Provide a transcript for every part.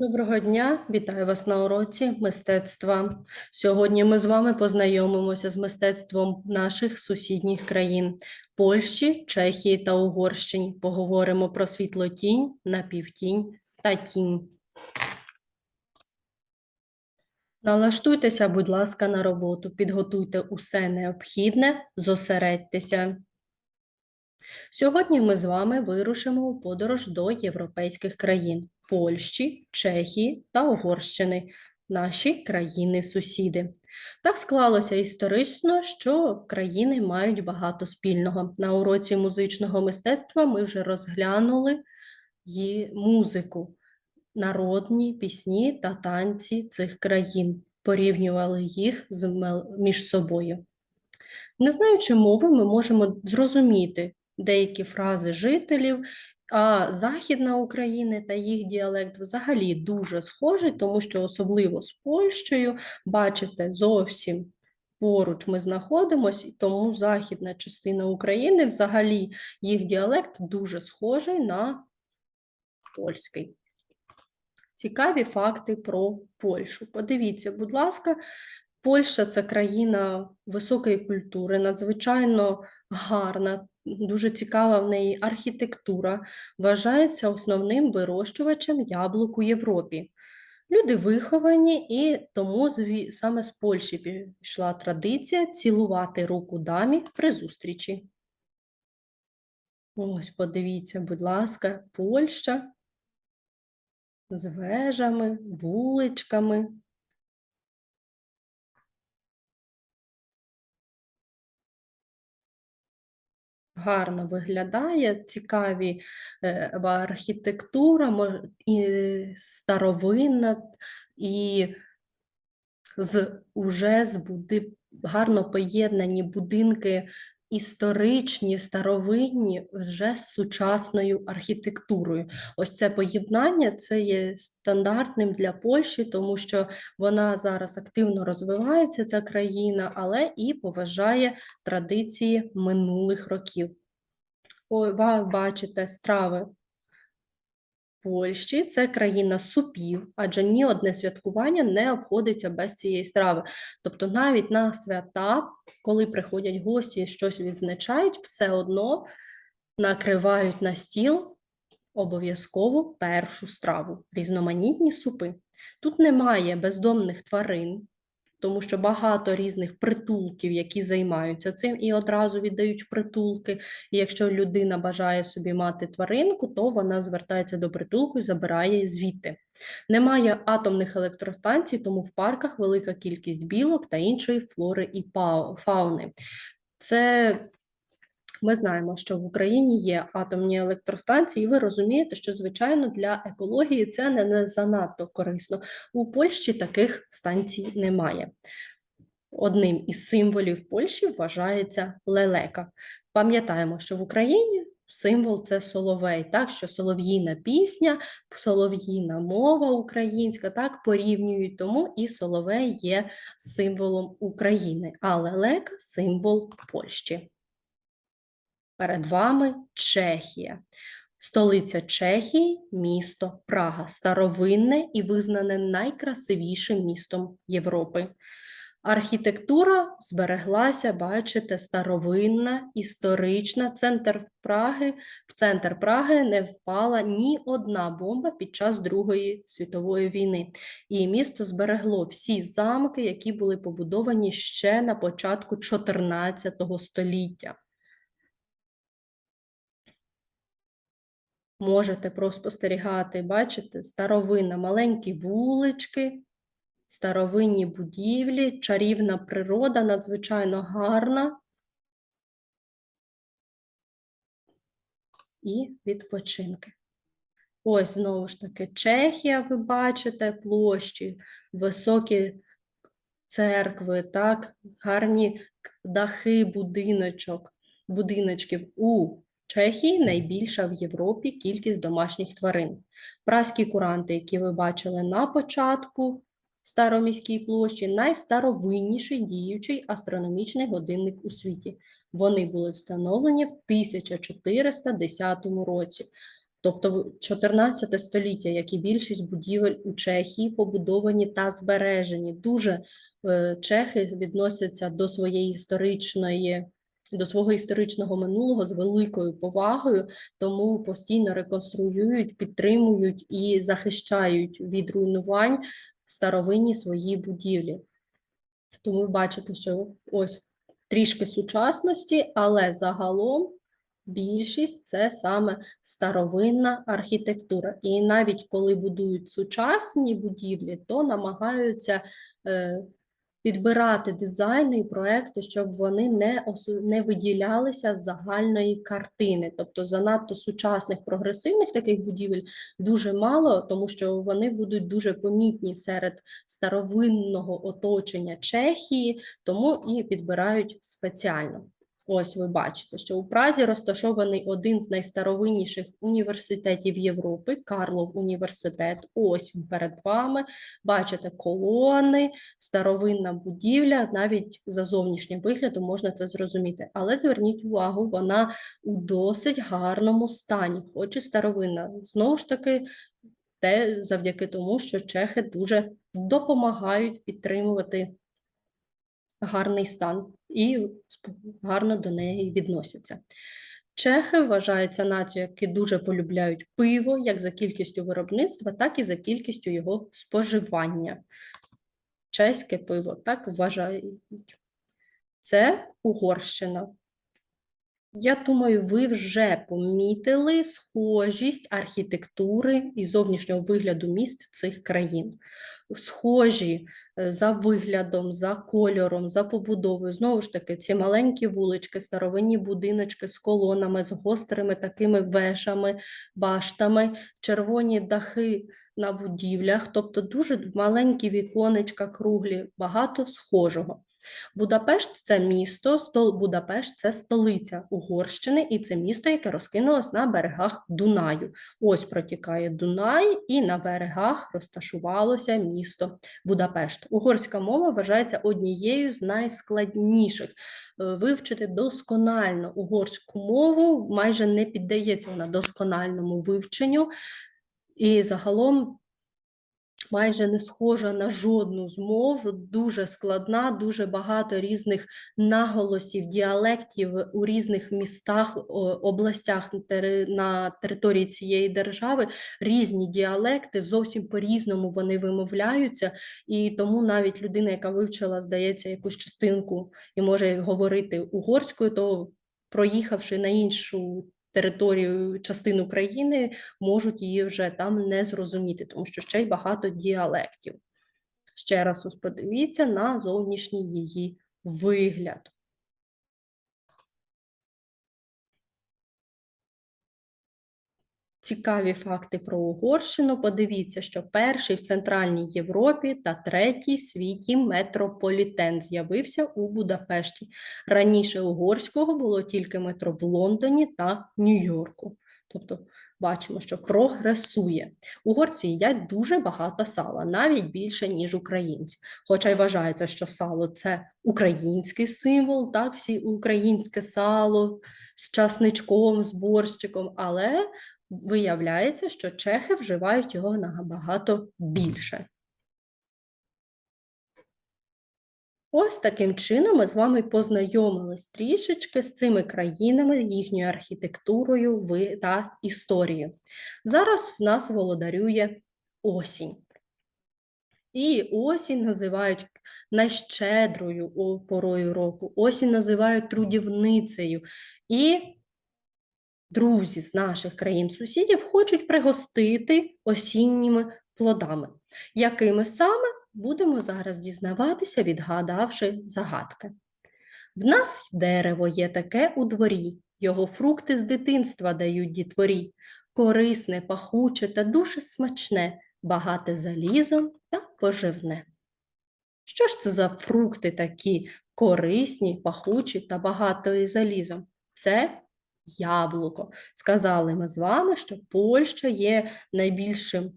Доброго дня, вітаю вас на уроці мистецтва. Сьогодні ми з вами познайомимося з мистецтвом наших сусідніх країн Польщі, Чехії та Угорщині. Поговоримо про світлотінь, напівтінь та тінь. Налаштуйтеся, будь ласка, на роботу, підготуйте усе необхідне, зосередьтеся. Сьогодні ми з вами вирушимо у подорож до європейських країн Польщі, Чехії та Угорщини, наші країни-сусіди. Так склалося історично, що країни мають багато спільного. На уроці музичного мистецтва ми вже розглянули її музику, народні пісні та танці цих країн, порівнювали їх між собою. Не знаючи мови, ми можемо зрозуміти деякі фрази жителів, а Західна Україна та їх діалект взагалі дуже схожий, тому що особливо з Польщею, бачите, зовсім поруч ми знаходимося, і тому західна частина України взагалі їх діалект дуже схожий на польський. Цікаві факти про Польщу. Подивіться, будь ласка, Польща це країна високої культури, надзвичайно гарна, дуже цікава в неї архітектура, вважається основним вирощувачем яблук у Європі. Люди виховані, і тому саме з Польщі пішла традиція цілувати руку дамі при зустрічі. Ось, подивіться, будь ласка, Польща з вежами, вуличками. Гарно виглядає, цікаві е, архітектура, і старовинна, і з уже з буди, гарно поєднані будинки історичні, старовинні, вже з сучасною архітектурою. Ось це поєднання це є стандартним для Польщі, тому що вона зараз активно розвивається, ця країна, але і поважає традиції минулих років. Ви бачите страви Польщі це країна супів, адже ні одне святкування не обходиться без цієї страви. Тобто навіть на свята, коли приходять гості і щось відзначають, все одно накривають на стіл обов'язково першу страву, різноманітні супи. Тут немає бездомних тварин, тому що багато різних притулків, які займаються цим і одразу віддають притулки. І якщо людина бажає собі мати тваринку, то вона звертається до притулку і забирає звідти. Немає атомних електростанцій, тому в парках велика кількість білок та іншої флори і фауни. Це ми знаємо, що в Україні є атомні електростанції, і ви розумієте, що звичайно для екології це не, занадто корисно. У Польщі таких станцій немає. Одним із символів Польщі вважається лелека. Пам'ятаємо, що в Україні символ це соловей, так що солов'їна пісня, солов'їна мова українська, так порівнюють, тому і соловей є символом України, а лелека символ Польщі. Перед вами Чехія. Столиця Чехії місто Прага, старовинне і визнане найкрасивішим містом Європи. Архітектура збереглася, бачите, старовинна, історична. Центр Праги, в центр Праги не впала ні одна бомба під час Другої світової війни. І місто зберегло всі замки, які були побудовані ще на початку 14 століття. Можете спостерігати, бачите, старовинна, маленькі вулички, старовинні будівлі, чарівна природа, надзвичайно гарна. І відпочинки. Ось знову ж таки Чехія, ви бачите, площі, високі церкви, так, гарні дахи будиночок, будиночків. У Чехії найбільша в Європі кількість домашніх тварин. Праські куранти, які ви бачили на початку Староміській площі, найстаровинніший діючий астрономічний годинник у світі. Вони були встановлені в 1410 році. Тобто в 14 століття, як і більшість будівель у Чехії, побудовані та збережені. Дуже е, чехи відносяться до своєї історичної. До свого історичного минулого з великою повагою, тому постійно реконструюють, підтримують і захищають від руйнувань старовинні свої будівлі. Тому ви бачите, що ось трішки сучасності, але загалом більшість це саме старовинна архітектура. І навіть коли будують сучасні будівлі, то намагаються е, підбирати дизайни і проекти, щоб вони не, осу- не виділялися з загальної картини. Тобто занадто сучасних прогресивних таких будівель дуже мало, тому що вони будуть дуже помітні серед старовинного оточення Чехії, тому і підбирають спеціально. Ось ви бачите, що у Празі розташований один з найстаровинніших університетів Європи, Карлов університет. Ось він перед вами. Бачите колони, старовинна будівля, навіть за зовнішнім виглядом можна це зрозуміти. Але зверніть увагу, вона у досить гарному стані, хоч і старовинна. Знову ж таки, те завдяки тому, що чехи дуже допомагають підтримувати гарний стан і гарно до неї відносяться. Чехи вважаються нацією, які дуже полюбляють пиво як за кількістю виробництва, так і за кількістю його споживання. Чеське пиво так вважають. Це Угорщина. Я думаю, ви вже помітили схожість архітектури і зовнішнього вигляду міст цих країн. Схожі е, за виглядом, за кольором, за побудовою. Знову ж таки, ці маленькі вулички, старовинні будиночки з колонами, з гострими такими вежами, баштами, червоні дахи на будівлях, тобто дуже маленькі віконечка, круглі, багато схожого. Будапешт це місто, стол Будапешт це столиця Угорщини, і це місто, яке розкинулось на берегах Дунаю. Ось протікає Дунай, і на берегах розташувалося місто Будапешт. Угорська мова вважається однією з найскладніших. Е, Вивчити досконально угорську мову майже не піддається вона доскональному вивченню, і загалом майже не схожа на жодну з мов, дуже складна, дуже багато різних наголосів, діалектів у різних містах, областях на території цієї держави. Різні діалекти, зовсім по-різному вони вимовляються, і тому навіть людина, яка вивчила, здається, якусь частинку і може говорити угорською, то проїхавши на іншу територію частину країни, можуть її вже там не зрозуміти, тому що ще й багато діалектів. Ще раз подивіться на зовнішній її вигляд. Цікаві факти про Угорщину. Подивіться, що перший в Центральній Європі та третій в світі метрополітен з'явився у Будапешті. Раніше угорського було тільки метро в Лондоні та Нью-Йорку. Тобто бачимо, що прогресує. Угорці їдять дуже багато сала, навіть більше, ніж українці. Хоча й вважається, що сало це український символ, так, всі українське сало з часничком, з борщиком, але виявляється, що чехи вживають його набагато більше. Ось таким чином ми з вами познайомились трішечки з цими країнами, їхньою архітектурою та історією. Зараз в нас володарює осінь. І осінь називають найщедрою порою року, осінь називають трудівницею. І друзі з наших країн-сусідів хочуть пригостити осінніми плодами. Якими саме будемо зараз дізнаватися, відгадавши загадки. В нас дерево є таке у дворі, його фрукти з дитинства дають дітворі, корисне, пахуче та дуже смачне, багате залізом та поживне. Що ж це за фрукти такі корисні, пахучі та багатої залізом? Це яблуко. Сказали ми з вами, що Польща є найбільшим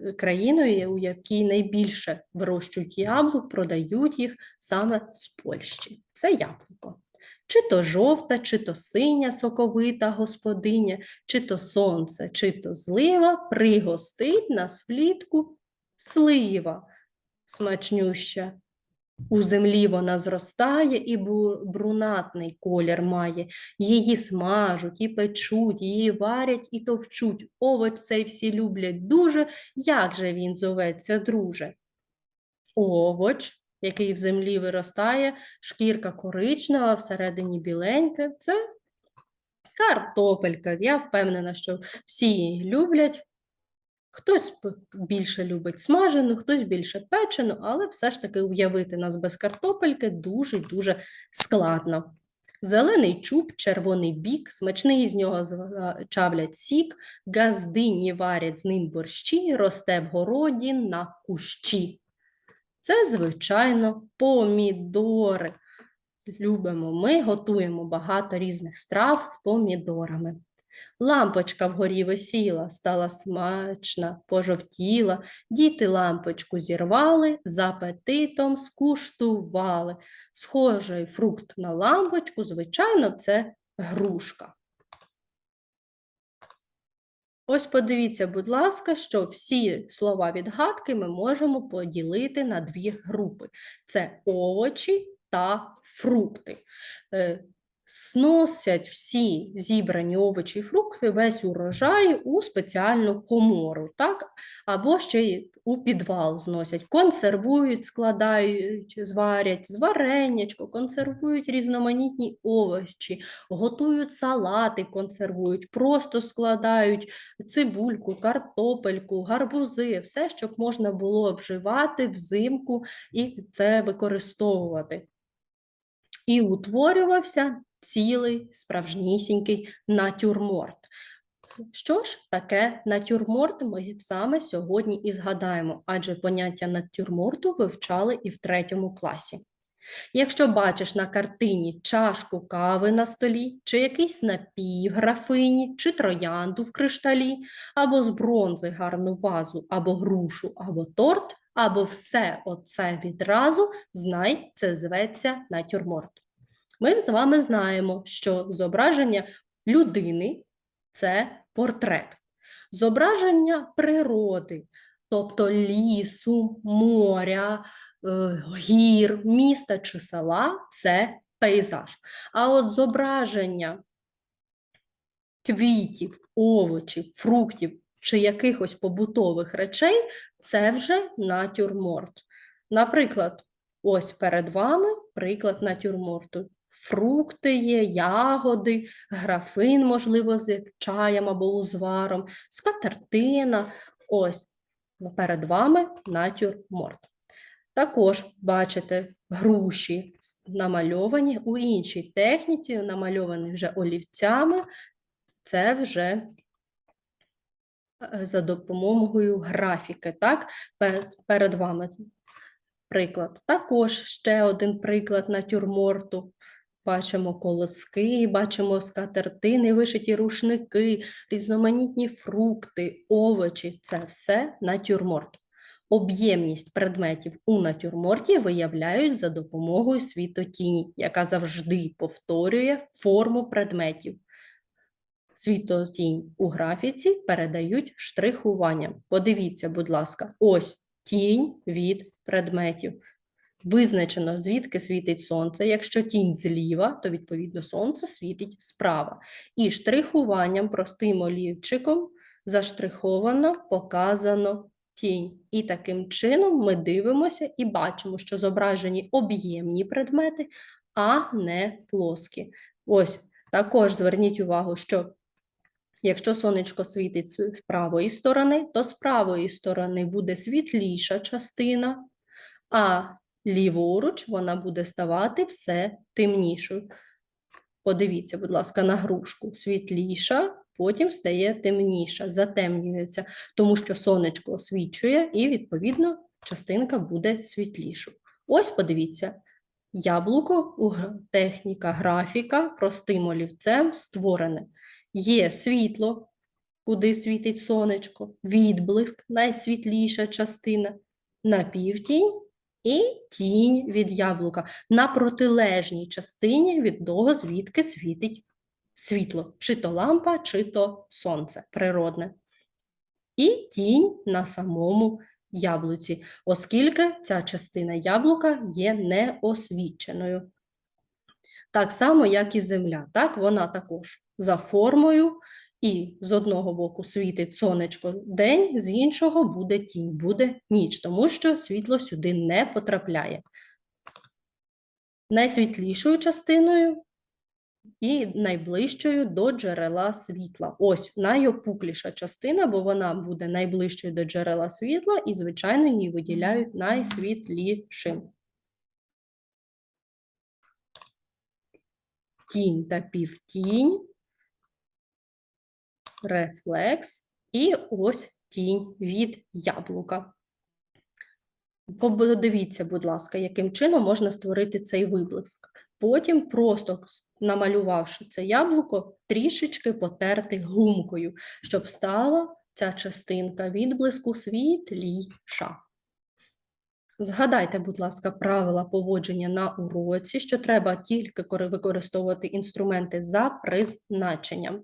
е, країною, у якій найбільше вирощують яблук, продають їх саме з Польщі. Це яблуко. Чи то жовта, чи то синя соковита господиня, чи то сонце, чи то злива, пригостить нас влітку слива смачнюща. У землі вона зростає і брунатний колір має. Її смажуть і печуть, її варять і товчуть. Овоч цей всі люблять дуже. Як же він зоветься, друже? Овоч, який в землі виростає, шкірка коричнева, всередині біленька. Це картопелька. Я впевнена, що всі її люблять. Хтось більше любить смажену, хтось більше печену, але все ж таки уявити нас без картопельки дуже й дуже складно. Зелений чуб, червоний бік, смачний з нього чавлять сік, газдині варять з ним борщі, росте в городі на кущі. Це, звичайно, помідори. Любимо ми, готуємо багато різних страв з помідорами. Лампочка вгорі висіла, стала смачна, пожовтіла. Діти лампочку зірвали, з апетитом скуштували. Схожий фрукт на лампочку, звичайно, це грушка. Ось подивіться, будь ласка, що всі слова відгадки ми можемо поділити на дві групи: це овочі та фрукти. Сносять всі зібрані овочі і фрукти, весь урожай у спеціальну комору, так? або ще й у підвал зносять, консервують, складають, зварять, з варенячко, консервують різноманітні овочі, готують салати, консервують, просто складають цибульку, картопельку, гарбузи, все, щоб можна було вживати взимку і це використовувати. І утворювався цілий справжнісінький натюрморт. Що ж таке натюрморт, ми саме сьогодні і згадаємо, адже поняття натюрморту вивчали і в третьому класі. Якщо бачиш на картині чашку кави на столі, чи якийсь напій в графині, чи троянду в кришталі, або з бронзи гарну вазу, або грушу, або торт, або все оце відразу, знай, це зветься натюрморт. Ми з вами знаємо, що зображення людини це портрет. Зображення природи, тобто лісу, моря, е, гір, міста чи села це пейзаж. А от зображення квітів, овочів, фруктів чи якихось побутових речей це вже натюрморт. Наприклад, ось перед вами приклад натюрморту. Фрукти є, ягоди, графин, можливо, з чаєм або узваром, скатертина. Ось перед вами натюрморт. Також бачите груші намальовані у іншій техніці, намальовані вже олівцями. Це вже е, за допомогою графіки. Так? Перед вами приклад. Також ще один приклад натюрморту. Бачимо колоски, бачимо скатертини, вишиті рушники, різноманітні фрукти, овочі це все натюрморт. Об'ємність предметів у натюрморті виявляють за допомогою світотіні, яка завжди повторює форму предметів. Світотінь у графіці передають штрихуванням. Подивіться, будь ласка, ось тінь від предметів. Визначено, звідки світить сонце. Якщо тінь зліва, то відповідно сонце світить справа. І штрихуванням простим олівчиком заштриховано, показано тінь. І таким чином ми дивимося і бачимо, що зображені об'ємні предмети, а не плоскі. Ось також зверніть увагу, що Якщо сонечко світить з правої сторони, то з правої сторони буде світліша частина, а ліворуч вона буде ставати все темнішою. Подивіться, будь ласка, на грушку. Світліша, потім стає темніша, затемнюється, тому що сонечко освічує і, відповідно, частинка буде світлішою. Ось подивіться, яблуко, техніка графіка простим олівцем створене. Є світло, куди світить сонечко, відблиск, найсвітліша частина, напівтінь і тінь від яблука на протилежній частині від того, звідки світить світло, чи то лампа, чи то сонце природне. І тінь на самому яблуці, оскільки ця частина яблука є неосвіченою. Так само, як і земля. Так, вона також за формою, і з одного боку світить сонечко день, з іншого буде тінь, буде ніч, тому що світло сюди не потрапляє. Найсвітлішою частиною і найближчою до джерела світла. Ось найопукліша частина, бо вона буде найближчою до джерела світла, і, звичайно, її виділяють найсвітлішим. Тінь та півтінь, рефлекс і ось тінь від яблука. Подивіться, будь ласка, яким чином можна створити цей виблиск. Потім, просто намалювавши це яблуко, трішечки потерти гумкою, щоб стала ця частинка відблиску світліша. Згадайте, будь ласка, правила поводження на уроці, що треба тільки використовувати інструменти за призначенням,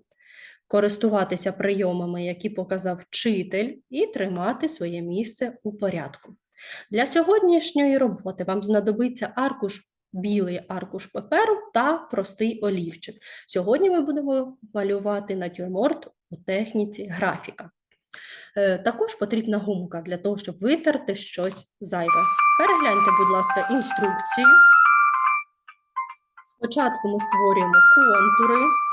користуватися прийомами, які показав вчитель, і тримати своє місце у порядку. Для сьогоднішньої роботи вам знадобиться аркуш, білий аркуш паперу та простий олівчик. Сьогодні ми будемо малювати натюрморт у техніці графіка. Е, Також потрібна гумка для того, щоб витерти щось зайве. Перегляньте, будь ласка, інструкцію. Спочатку ми створюємо контури.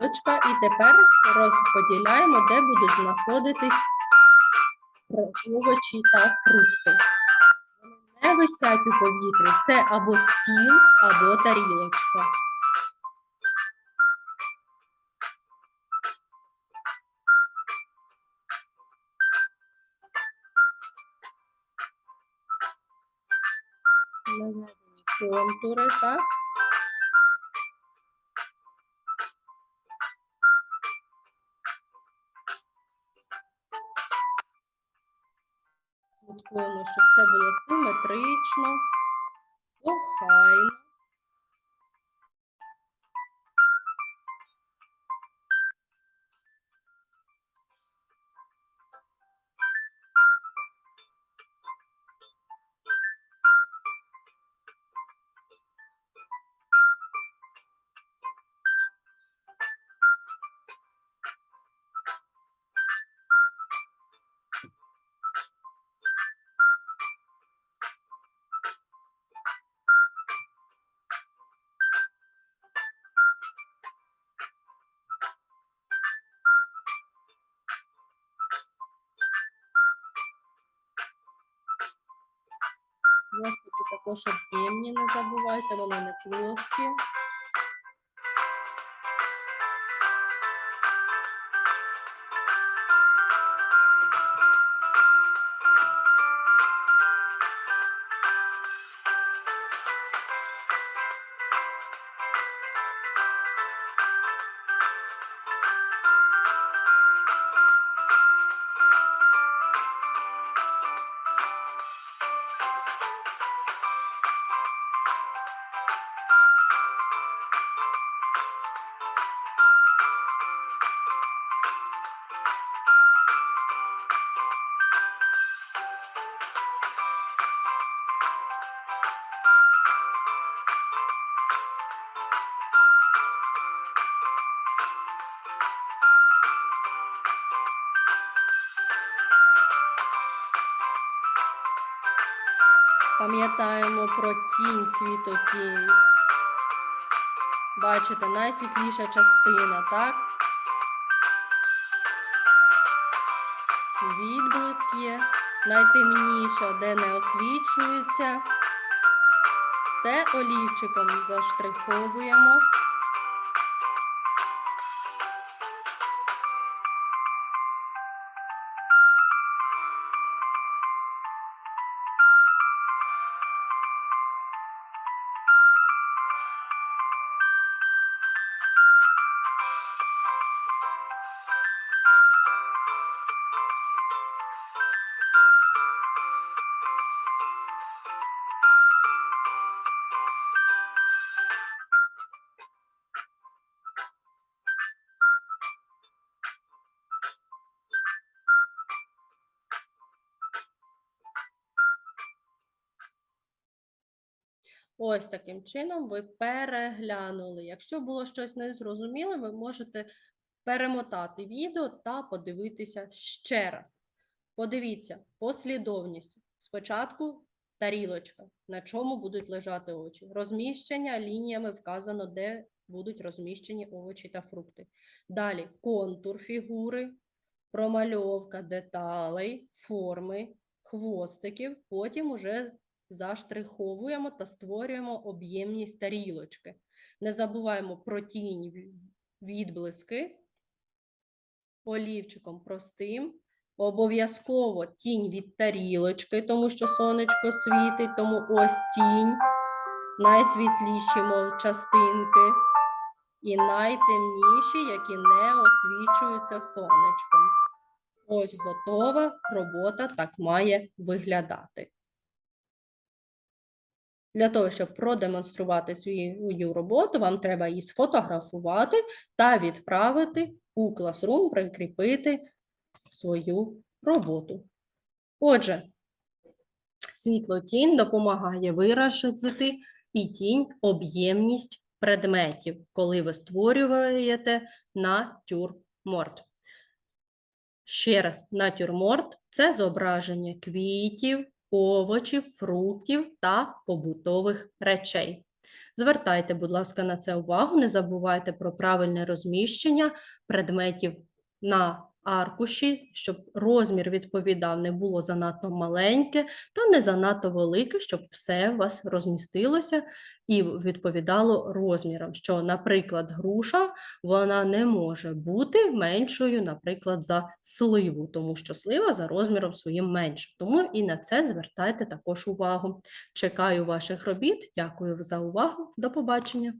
Точка, і тепер розподіляємо, де будуть знаходитись овочі та фрукти. Вони не висять у повітрі. Це або стіл, або тарілочка. Контури, так? Слідкуємо, щоб це було симетрично, охайно. Також об'ємні, не забувайте, вони не плоскі. Пам'ятаємо про тінь світотінь. Бачите, найсвітліша частина, так? Відблиск є. Найтемніша, де не освічується. Все олівчиком заштриховуємо. Ось таким чином ви переглянули. Якщо було щось незрозуміле, ви можете перемотати відео та подивитися ще раз. Подивіться послідовність. Спочатку тарілочка, на чому будуть лежати очі. Розміщення лініями вказано, де будуть розміщені овочі та фрукти. Далі контур фігури, промальовка деталей, форми, хвостиків. Потім уже заштриховуємо та створюємо об'ємність тарілочки. Не забуваємо про тінь, відблиски олівчиком простим. Обов'язково тінь від тарілочки, тому що сонечко світить, тому ось тінь, найсвітліші частинки і найтемніші, які не освічуються сонечком. Ось готова робота так має виглядати. Для того, щоб продемонструвати свою роботу, вам треба її сфотографувати та відправити у Classroom, прикріпити свою роботу. Отже, світло-тінь допомагає виразити і тінь об'ємність предметів, коли ви створюєте натюрморт. Ще раз, натюрморт це зображення квітів, овочів, фруктів та побутових речей. Звертайте, будь ласка, на це увагу. Не забувайте про правильне розміщення предметів на аркуші, щоб розмір відповідав не було занадто маленьке та не занадто велике, щоб все у вас розмістилося і відповідало розмірам. Що, наприклад, груша вона не може бути меншою, наприклад, за сливу, тому що слива за розміром своїм менша. Тому і на це звертайте також увагу. Чекаю ваших робіт. Дякую за увагу. До побачення.